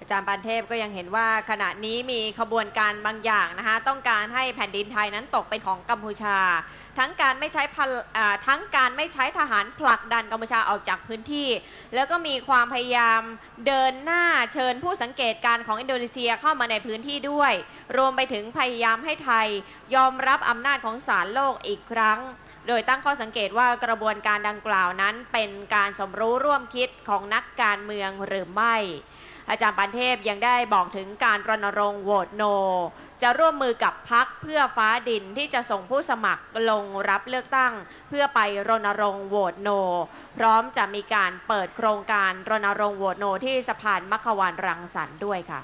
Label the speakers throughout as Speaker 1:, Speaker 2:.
Speaker 1: อาจารย์ปานเทพก็ยังเห็นว่าขณะนี้มีขบวนการบางอย่างนะคะต้องการให้แผ่นดินไทยนั้นตกเป็นของกัมพูชา ทั้งการไม่ใช้พลทั้งการไม่ใช้ทหารผลักดันกัมพูชาออกจากพื้นที่ แล้วก็มีความพยายามเดินหน้าเชิญผู้สังเกตการณ์ของอินโดนีเซียเข้ามาในพื้นที่ด้วย รวมไปถึงพยายามให้ไทยยอมรับอำนาจของศาลโลกอีกครั้งโดยตั้งข้อสังเกตว่ากระบวนการดังกล่าวนั้นเป็นการสมรู้ร่วมคิดของนักการเมืองหรือไม่ อาจารย์ปันเทพยังได้บอกถึงการรณรงค์โหวตโน จะร่วมมือกับพักเพื่อฟ้าดินที่จะส่งผู้สมัครลงรับเลือกตั้ง เพื่อไปรณรงค์โหวตโน พร้อมจะมีการเปิดโครงการรณรงค์โหวตโนที่สะพานมัคควานรังสรรค์ด้วยค่ะ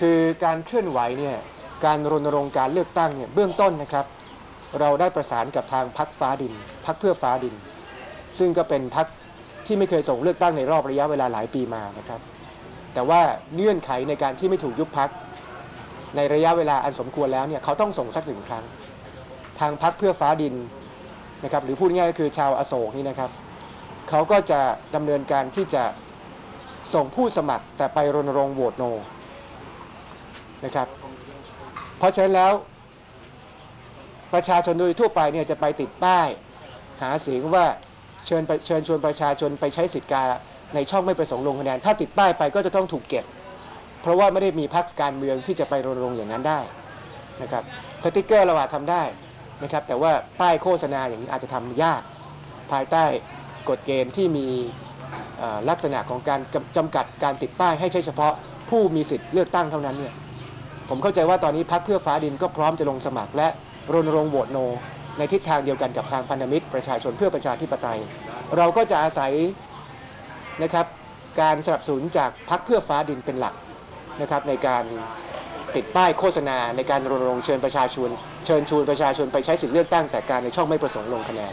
Speaker 2: คือการเคลื่อนไหวเนี่ยการรณรงค์การเลือกตั้งเนี่ยเบื้องต้นนะครับ เราได้ประสานกับทางพักฟ้าดินพักเพื่อฟ้าดิน ซึ่งก็เป็นพัก ที่ไม่เคยส่งเลือกตั้งในรอบระยะเวลาหลายปีมานะครับ แต่ว่าเงื่อนไขในการที่ไม่ถูกยุบพักในระยะเวลาอันสมควรแล้วเนี่ยเขาต้องส่งสักหนึ่งครั้ง ทางพักเพื่อฟ้าดินนะครับหรือพูดง่ายก็คือชาวอโศกนี่นะครับเขาก็จะดำเนินการที่จะส่งผู้สมัครแต่ไปรณรงค์โหวตโนนะครับเพราะฉะนั้นแล้วประชาชนโดยทั่วไปเนี่ยจะไปติดป้าย หาเสียงว่า เชิญเชิญชวนประชาชนไปใช้สิทธิ์การในช่องไม่ประสงค์ลงคะแนน ถ้าติดป้ายไปก็จะต้องถูกเก็บ เพราะว่าไม่ได้มีพรรคการเมืองที่จะไปรณรงค์อย่างนั้นได้นะครับสติกเกอร์เราอาจทำได้นะครับแต่ว่าป้ายโฆษณาอย่างนี้อาจจะทำยาก ภายใต้กฎเกณฑ์ที่มีลักษณะของการจำกัดการติดป้ายให้ใช้เฉพาะผู้มีสิทธิ์เลือกตั้งเท่านั้นเนี่ยผมเข้าใจว่าตอนนี้พักเพื่อฟ้าดินก็พร้อมจะลงสมัครและรณรงค์โหวตโน ในทิศทางเดียวกันกับทางพันธมิตรประชาชนเพื่อประชาธิปไตย เราก็จะอาศัยนะครับการสนับสนุนจากพักเพื่อฟ้าดินเป็นหลักนะครับในการติดป้ายโฆษณาในการรณรงค์เชิญประชาชน เชิญชวนประชาชนไปใช้สิทธิเลือกตั้งแต่การในช่องไม่ประสงค์ลงคะแนน